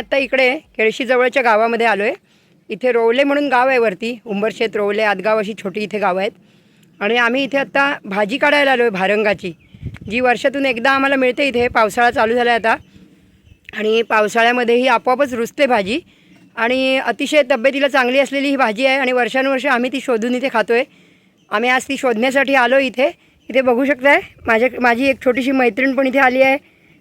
आत्ता इकडे केळशीजवळच्या गावामध्ये आलो आहे इथे रोवले म्हणून गाव आहे वरती. उंबरशेत रोवले आदगाव अशी छोटी इथे गावं आहेत. आणि आम्ही इथे आत्ता भाजी काढायला आलो आहे भारंगाची जी वर्षातून एकदा आम्हाला मिळते इथे. पावसाळा चालू झाला आहे आता. आणि पावसाळ्यामध्ये ही आपोआपच रुजते भाजी. आणि अतिशय तब्येतीला चांगली असलेली ही भाजी आहे आणि वर्षानुवर्ष आम्ही ती शोधून इथे खातो आहे आम्ही आज ती शोधण्यासाठी आलो इथे. इथे बघू शकताय माझ्या माझी एक छोटीशी मैत्रीण पण इथे आली आहे.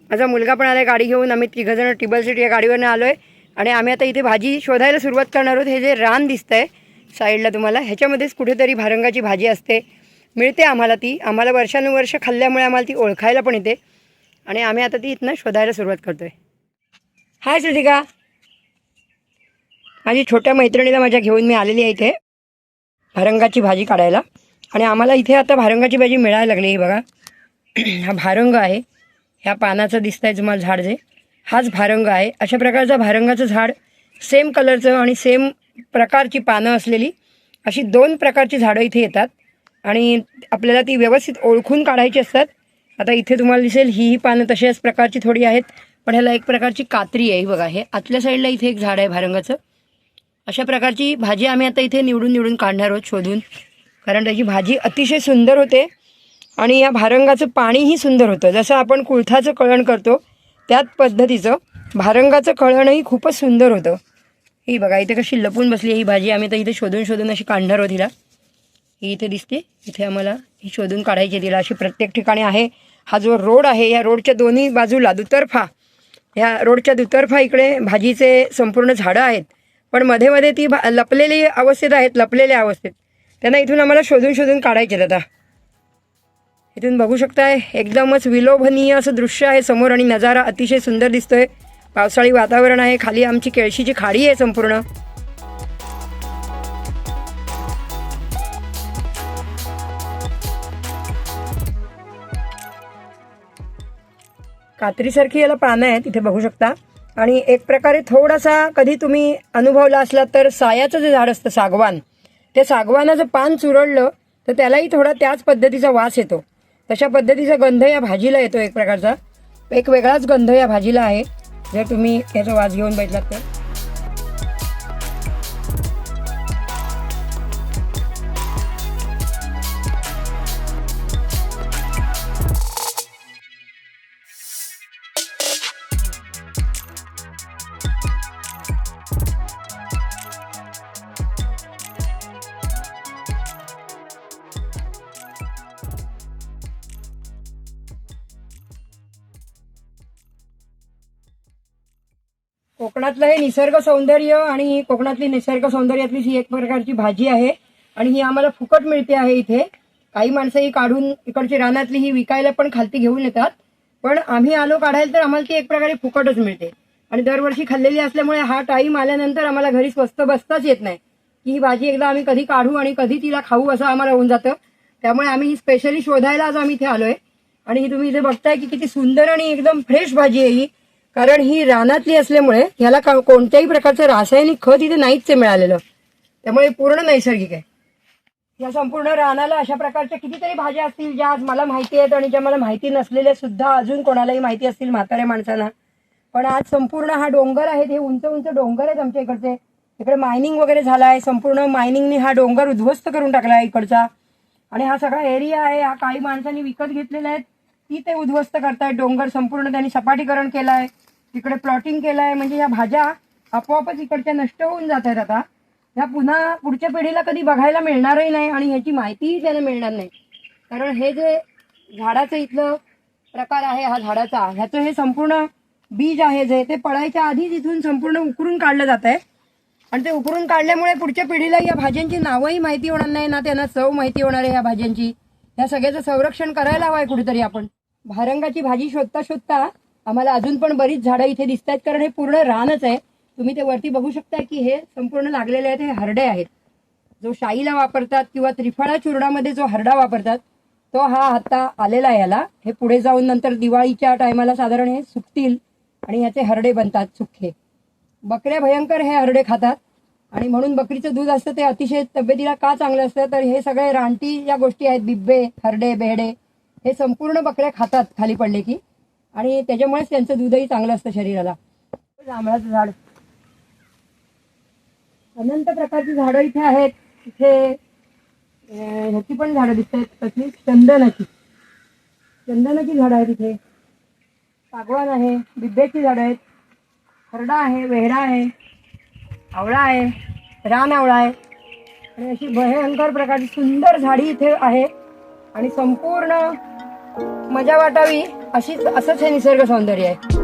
माझा मुलगा पण आला आहे गाडी घेऊन. आम्ही तिघंजणं टिबल सीट या गाडीवरनं आलो आहे आणि आम्ही आता इथे भाजी शोधायला सुरुवात करणार आहोत. हे जे रान दिसतं आहे साईडला तुम्हाला ह्याच्यामध्येच कुठेतरी भारंगाची भाजी असते. मिळते आम्हाला ती. आम्हाला वर्षानुवर्ष खाल्ल्यामुळे आम्हाला ती ओळखायला पण येते. आणि आम्ही आता ती इथनं शोधायला सुरुवात करतो आहे हाय सुधिका माझी छोट्या मैत्रिणीला माझ्या घेऊन मी आलेली आहे इथे. भारंगाची भाजी काढायला. आणि आम्हाला इथे आता भारंगाची भाजी मिळायला लागली ही बघा. हा भारंग आहे. ह्या पानाचं दिसत आहे तुम्हाला झाड जे. हाच भारंग आहे. अशा प्रकारचा भारंगाचं झाड सेम कलरचं आणि सेम प्रकारची पानं असलेली अशी दोन प्रकारची झाडं इथे येतात. आणि आपल्याला ती व्यवस्थित ओळखून काढायची असतात. आता इथे तुम्हाला दिसेल ही ही पानं तशाच प्रकारची थोडी आहेत. पण ह्याला एक प्रकारची कात्री आहे बघा. हे आतल्या साईडला इथे एक झाड आहे भारंगाचं. अशा प्रकारची भाजी आम्ही आता इथे निवडून निवडून काढणार आहोत शोधून. कारण त्याची भाजी अतिशय सुंदर होते. आणि या भारंगाचं पाणीही सुंदर होतं. जसं आपण कुळथाचं कळण करतो त्याच पद्धतीचं भारंगाचं कळणही खूपच सुंदर होतं. ही बघा इथे कशी लपून बसली ही भाजी. आम्ही तर इथे शोधून शोधून अशी काढणार आहोत ही इथे दिसते. इथे आम्हाला ही शोधून काढायची तिला. अशी प्रत्येक ठिकाणी आहे. हा जो रोड आहे या रोडच्या दोन्ही बाजूला दुतर्फा ह्या रोडच्या दुतर्फा इकडे भाजीचे संपूर्ण झाडं आहेत. पण मध्ये मध्ये ती भा लपलेली अवस्थेत आहेत लपलेल्या अवस्थेत. त्यांना इथून आम्हाला शोधून शोधून काढायचे आहेत आता. इथून बघू शकताय एकदमच विलोभनीय असं दृश्य आहे समोर आणि नजारा अतिशय सुंदर दिसतोय. पावसाळी वातावरण आहे खाली आमची केळशीची खाडी आहे संपूर्ण. कात्रीसारखी याला पानं आहेत इथे बघू शकता. आणि एक प्रकारे थोडासा कधी तुम्ही अनुभवला असला तर सायाचं जे झाड असतं सागवान ते सागवानाचं पान चुरडलं तर त्यालाही थोडा त्याच पद्धतीचा वास येतो. तशा पद्धतीचा गंध या भाजीला येतो एक प्रकारचा. एक वेगळाच गंध या भाजीला आहे. जर तुम्ही याचा वास घेऊन बघितलात तर. कोकणातलं हे निसर्ग सौंदर्य आणि कोकणातली निसर्ग सौंदर्यातली ही एक प्रकारची भाजी आहे. आणि ही आम्हाला फुकट मिळते आहे इथे. काही माणसं ही काढून इकडची रानातली ही विकायला पण खालती घेऊन येतात. पण आम्ही आलो काढायला तर आम्हाला ती एक प्रकारे फुकटच मिळते. आणि दरवर्षी खाल्लेली असल्यामुळे हा टाईम आल्यानंतर आम्हाला घरी स्वस्त बसताच येत नाही. की ही भाजी एकदा आम्ही कधी काढू आणि कधी तिला खाऊ असं आम्हाला होऊन जातं. त्यामुळे आम्ही ही स्पेशली शोधायला आज आम्ही इथे आलोय. आणि ही तुम्ही इथे बघताय की किती सुंदर आणि एकदम फ्रेश भाजी आहे ही. कारण ही रानातली असल्यामुळे ह्याला कोणत्याही प्रकारचं रासायनिक खत इथे नाहीच मिळालेलं. त्यामुळे पूर्ण नैसर्गिक आहे. या संपूर्ण रानाला अशा प्रकारच्या कितीतरी भाज्या असतील ज्या आज मला माहिती आहेत आणि ज्या मला माहिती नसलेल्या सुद्धा अजून कोणालाही माहिती असतील म्हाताऱ्या माणसांना. पण आज संपूर्ण हा डोंगर आहे हे उंच उंच डोंगर आहेत आमच्या इकडचे. इकडे मायनिंग वगैरे झाला आहे संपूर्ण मायनिंगने हा डोंगर उद्ध्वस्त करून टाकला आहे इकडचा. आणि हा सगळा एरिया आहे हा काही माणसांनी विकत घेतलेला आहे. ती ते उद्ध्वस्त करतायत. डोंगर संपूर्ण त्यांनी सपाटीकरण केलं आहे तिकडे प्लॉटिंग केलं आहे म्हणजे या भाज्या आपोआपच इकडच्या नष्ट होऊन जात आहेत आता. ह्या पुन्हा पुढच्या पिढीला कधी बघायला मिळणारही नाही आणि ह्याची माहितीही त्यांना मिळणार नाही. कारण हे जे झाडाचं इथलं प्रकार आहे हा झाडाचा ह्याचं हे संपूर्ण बीज आहे जे ते पळायच्या आधीच इथून संपूर्ण उकरून काढलं जात आहे आणि ते उकरून काढल्यामुळे पुढच्या पिढीला या भाज्यांची नावंही माहिती होणार नाही ना त्यांना चव माहिती होणार आहे या भाज्यांची. या सगळ्याचं संरक्षण करायला हवं आहे कुठेतरी आपण. भारंगाची भाजी शोधता शोधता आम्हाला अजून पण बरीच झाडं इथे दिसत आहेत कारण हे पूर्ण रानच आहे. तुम्ही ते वरती बघू शकता की हे संपूर्ण लागलेले आहेत हे हरडे आहेत. जो शाईला वापरतात किंवा त्रिफळा चूर्णामध्ये जो हरडा वापरतात तो हा आता आलेला आहे याला. हे पुढे जाऊन नंतर दिवाळीच्या टायमाला साधारण हे सुकतील आणि ह्याचे हरडे बनतात सुखे. बकऱ्या भयंकर हे हरडे खातात आणि म्हणून बकरीचं दूध असतं ते अतिशय तब्येतीला का चांगलं असतं? तर हे सगळे रानटी या गोष्टी आहेत बिब्बे हरडे बेहडे. हे संपूर्ण बकऱ्या खातात खाली पडले की. आणि त्याच्यामुळेच त्यांचं दूधही चांगलं असतं शरीराला. जांभळाचं झाड. अनंत प्रकारची झाडं इथे आहेत. इथे ह्याची पण झाडं दिसत आहेत कसली? चंदनाची. चंदनाची झाडं आहेत इथे. सागवान आहे बिब्याची झाडं आहेत. खरडा आहे वेहडा आहे. आवळा आहे रान आवळा आहे. आणि अशी भयंकर प्रकारची सुंदर झाडी इथे आहे. आणि संपूर्ण मजा वाटावी अशीच असंच हे निसर्ग सौंदर्य आहे.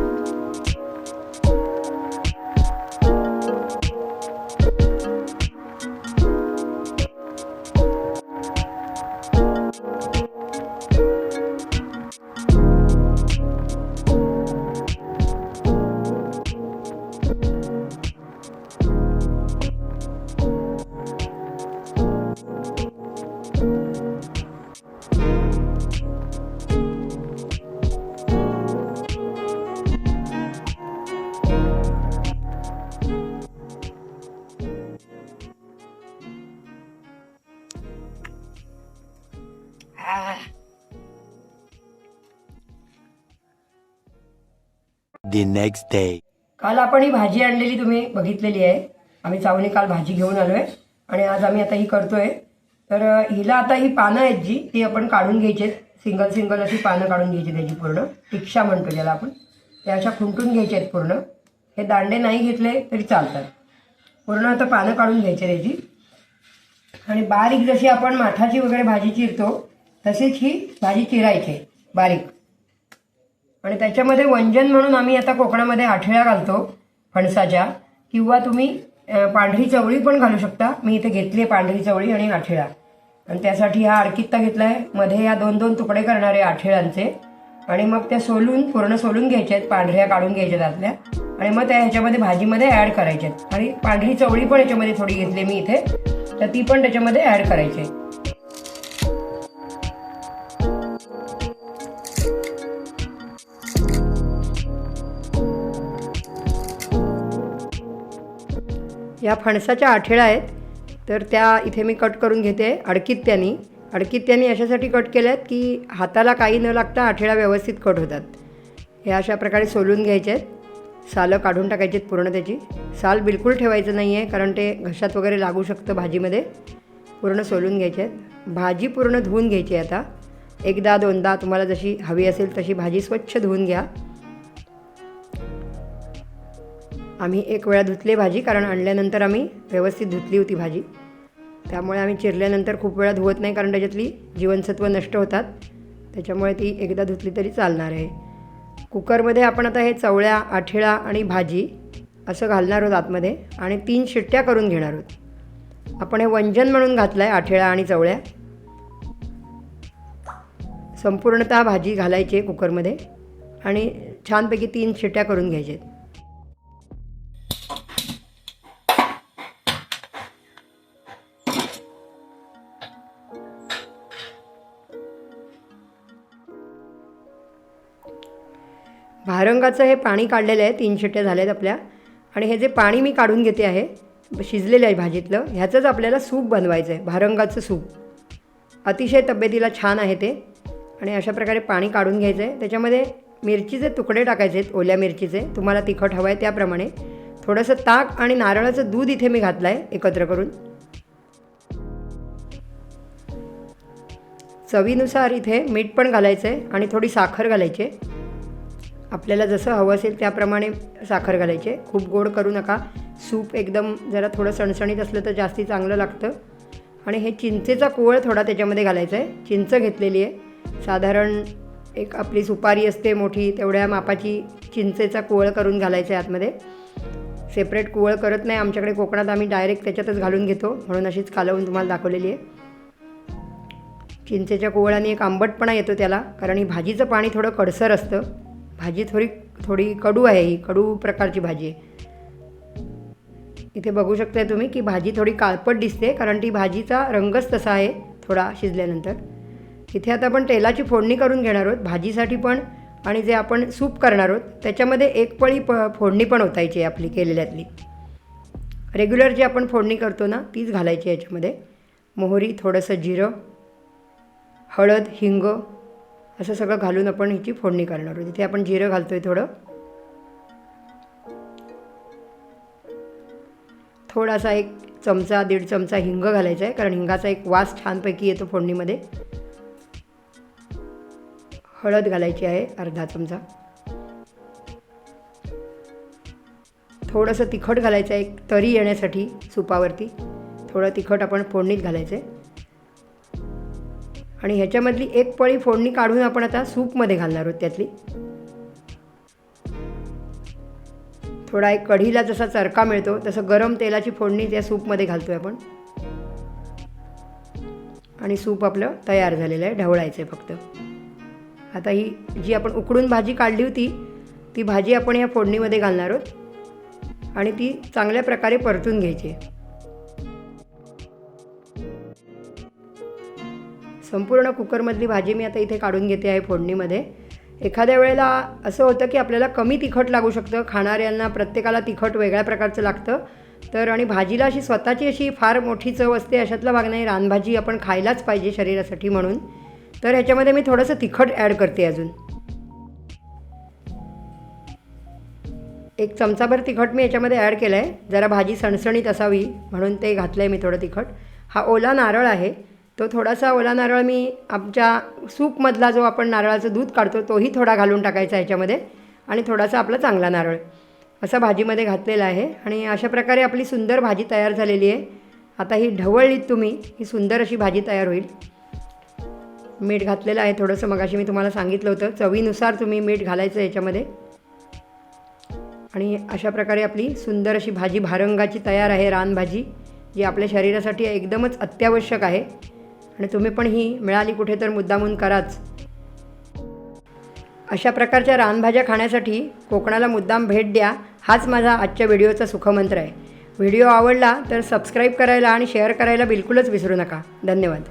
The next day. काल आपण ही भाजी आणलेली तुम्ही बघितलेली आहे. आम्ही चावणी काल भाजी घेऊन आलोय. आणि आज आम्ही आता ही करतोय. तर हिला आता ही पानं आहेत जी ती आपण काढून घ्यायची सिंगल सिंगल अशी पानं काढून घ्यायची त्याची पूर्ण. टिक्षा म्हणतो ज्याला आपण. त्या अशा खुंटून घ्यायच्या आहेत पूर्ण. हे दांडे नाही घेतले तरी चालतात. पूर्ण आता पानं काढून घ्यायचे त्याची. आणि बारीक जशी आपण माठाची वगैरे भाजी चिरतो तशीच ही भाजी चिरायची आहे, बारीक. आणि त्याच्यामध्ये वंजन म्हणून आम्ही आता कोकणामध्ये आठव्या घालतो फणसाच्या. किंवा तुम्ही पांढरी चवळी पण घालू शकता. मी इथे घेतली आहे पांढरी चवळी आणि आठेळा. आणि त्यासाठी हा अडकित्ता घेतला आहे मध्ये या दोन दोन तुकडे करणारे आठळ्यांचे आणि मग त्या सोलून पूर्ण सोलून घ्यायच्या आहेत पांढऱ्या काढून घ्यायच्या त्यातल्या आणि मग त्या ह्याच्यामध्ये भाजीमध्ये ॲड करायच्या आहेत आणि पांढरी चवळी पण याच्यामध्ये थोडी घेतली मी इथे. तर ती पण त्याच्यामध्ये ॲड करायची आहे. ह्या फणसाच्या आठेळ्या आहेत. तर त्या इथे मी कट करून घेते अडकित्त्यानी अडकित्त्यानी अशासाठी कट केल्या आहेत की हाताला काही न लागता आठेळ्या व्यवस्थित कट होतात. हे अशा प्रकारे सोलून घ्यायचे आहेत सालं काढून टाकायची आहेत पूर्ण त्याची. साल बिलकुल ठेवायचं नाही आहे कारण ते घशात वगैरे लागू शकतं भाजीमध्ये. पूर्ण सोलून घ्यायचे आहेत भाजी पूर्ण धुवून घ्यायची आहे आता. एकदा दोनदा तुम्हाला जशी हवी असेल तशी भाजी स्वच्छ धुवून घ्या. आम्ही एक वेळा धुतली भाजी कारण आणल्यानंतर आम्ही व्यवस्थित धुतली होती भाजी. त्यामुळे आम्ही चिरल्यानंतर खूप वेळा धुवत नाही कारण त्याच्यातली जीवनसत्व नष्ट होतात. त्याच्यामुळे ती एकदा धुतली तरी चालणार आहे. कुकरमध्ये आपण आता हे चवळ्या आठिळा आणि भाजी असं घालणार आहोत आतमध्ये आणि तीन शिट्ट्या करून घेणार आहोत. आपण हे वंजन म्हणून घातलं आहे आठिळा आणि चवळ्या. संपूर्णतः भाजी घालायची आहे कुकरमध्ये आणि छानपैकी तीन शिट्ट्या करून घ्यायच्या आहेत. भारंगाचं हे पाणी काढलेलं आहे तीन शिट्ट्या झाल्यात आपल्या. आणि हे जे पाणी मी काढून घेते आहे शिजलेलं आहे भाजीतलं ह्याचंच आपल्याला सूप बनवायचं आहे भारंगाचं सूप. अतिशय तब्येतीला छान आहे ते. आणि अशा प्रकारे पाणी काढून घ्यायचं आहे. त्याच्यामध्ये मिरचीचे तुकडे टाकायचे आहेत ओल्या मिरचीचे. तुम्हाला तिखट हवं आहे त्याप्रमाणे. थोडंसं ताक आणि नारळाचं दूध इथे मी घातलं आहे एकत्र करून. चवीनुसार इथे मीठ पण घालायचं आहे आणि थोडी साखर घालायची आहे. आपल्याला जसं हवं असेल त्याप्रमाणे साखर घालायचे खूप गोड करू नका. सूप एकदम जरा थोडं सणसणीत असलं तर जास्ती चांगलं लागतं. आणि हे चिंचेचा कोवळ थोडा त्याच्यामध्ये घालायचा आहे. चिंच घेतलेली आहे. साधारण एक आपली सुपारी असते मोठी तेवढ्या मापाची चिंचेचा कोवळ करून घालायचा आहे आतमध्ये. सेपरेट कोवळ करत नाही. आमच्याकडे कोकणात आम्ही डायरेक्ट त्याच्यातच घालून घेतो. म्हणून अशीच कालवून तुम्हाला दाखवलेली आहे. चिंचेच्या कोवळाने एक आंबटपणा येतो त्याला. कारण ही भाजीचं पाणी थोडं कडसर असतं. भाजी थोडी थोडी कडू आहे ही कडू प्रकारची भाजी आहे. इथे बघू शकताय तुम्ही की भाजी थोडी काळपट दिसते कारण ती भाजीचा रंगच तसा आहे थोडा शिजल्यानंतर. इथे आता आपण तेलाची फोडणी करून घेणार आहोत भाजीसाठी पण आणि जे आपण सूप करणार आहोत त्याच्यामध्ये एक पळी प फोडणी पण ओतायची आहे आपली केलेल्यातली. रेग्युलर जी आपण फोडणी करतो ना तीच घालायची याच्यामध्ये. मोहरी थोडंसं जिरं हळद हिंग असं सगळं घालून आपण ह्याची फोडणी करणार आहोत. इथे आपण जिरं घालतो आहे थोडं. थोडासा एक चमचा दीड चमचा हिंग घालायचा आहे कारण हिंगाचा एक वास छानपैकी येतो फोडणीमध्ये. हळद घालायची आहे अर्धा चमचा. थोडंसं तिखट घालायचं आहे एक तरी येण्यासाठी सुपावरती. थोडं तिखट आपण फोडणीत घालायचं आहे आणि ह्याच्यामधली एक पळी फोडणी काढून आपण आता सूपमध्ये घालणार आहोत त्यातली. थोडा एक कढीला जसा चरका मिळतो तसं गरम तेलाची फोडणी त्या सूपमध्ये घालतो आहे आपण. आणि सूप आपलं तयार झालेलं आहे ढवळायचं आहे फक्त. आता ही जी आपण उकडून भाजी काढली होती ती भाजी आपण या फोडणीमध्ये घालणार आहोत. आणि ती चांगल्या प्रकारे परतून घ्यायची आहे. संपूर्ण कुकरमधली भाजी मी आता इथे काढून घेते आहे फोडणीमध्ये. एखाद्या वेळेला असं होतं की आपल्याला कमी तिखट लागू शकतं खाणाऱ्यांना प्रत्येकाला तिखट वेगळ्या प्रकारचं लागतं. तर आणि भाजीला अशी स्वतःची अशी फार मोठी चव असते अशातला भाग नाही. रानभाजी आपण खायलाच पाहिजे शरीरासाठी म्हणून. तर ह्याच्यामध्ये मी थोडंसं तिखट ॲड करते अजून. एक चमचाभर तिखट मी याच्यामध्ये ॲड केलं आहे जरा भाजी सणसणीत असावी म्हणून ते घातलं आहे मी थोडं तिखट. हा ओला नारळ आहे. तो थोडासा ओला नारळ मी आमच्या सूपमधला जो आपण नारळाचं दूध काढतो तोही थोडा घालून टाकायचा याच्यामध्ये. आणि थोडासा आपला चांगला नारळ. असा भाजीमध्ये घातलेला आहे. आणि अशा प्रकारे आपली सुंदर भाजी तयार झालेली आहे. आता ही ढवळलीत तुम्ही ही सुंदर अशी भाजी तयार होईल. मीठ घातलेलं आहे थोडंसं मगाशी मी तुम्हाला सांगितलं होतं. चवीनुसार तुम्ही मीठ घालायचं याच्यामध्ये. आणि अशा प्रकारे आपली सुंदर अशी भाजी भारंगाची तयार आहे रानभाजी जी आपल्या शरीरासाठी एकदमच अत्यावश्यक आहे. आणि तुम्ही पण ही मिळाली कुठे तर मुद्दामून कराच. अशा प्रकारच्या रानभाज्या खाण्यासाठी कोकणाला मुद्दाम भेट द्या हाच माझा आजच्या व्हिडिओचा सुखमंत्र आहे. व्हिडिओ आवडला तर सबस्क्राईब करायला आणि शेअर करायला बिलकुलच विसरू नका. धन्यवाद.